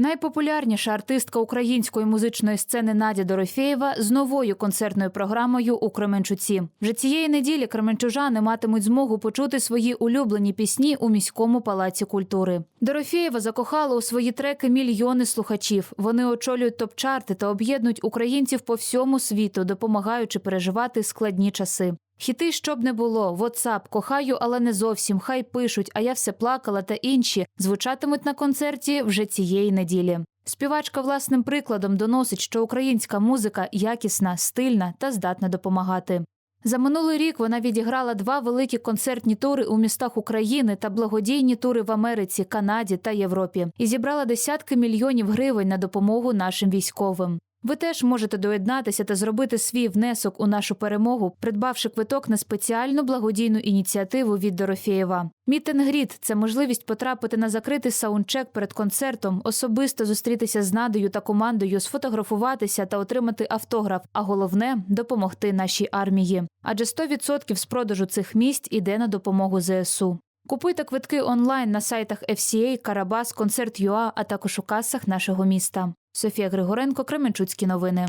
Найпопулярніша артистка української музичної сцени Надя Дорофєєва з новою концертною програмою у Кременчуці. Вже цієї неділі кременчужани матимуть змогу почути свої улюблені пісні у міському палаці культури. Дорофєєва закохала у свої треки мільйони слухачів. Вони очолюють топ-чарти та об'єднують українців по всьому світу, допомагаючи переживати складні часи. Хіти, щоб не було, WhatsApp, кохаю, але не зовсім. Хай пишуть, а я все плакала та інші звучатимуть на концерті вже цієї неділі. Співачка власним прикладом доносить, що українська музика якісна, стильна та здатна допомагати. За минулий рік вона відіграла два великі концертні тури у містах України та благодійні тури в Америці, Канаді та Європі і зібрала десятки мільйонів гривень на допомогу нашим військовим. Ви теж можете доєднатися та зробити свій внесок у нашу перемогу, придбавши квиток на спеціальну благодійну ініціативу від Дорофєєва. Мітингріт це можливість потрапити на закритий саундчек перед концертом, особисто зустрітися з Надою та командою, сфотографуватися та отримати автограф. А головне допомогти нашій армії. Адже 100% з продажу цих місць іде на допомогу ЗСУ. Купуйте квитки онлайн на сайтах FCA, Карабас, Концерт.ua, а також у касах нашого міста. Софія Григоренко, Кременчуцькі новини.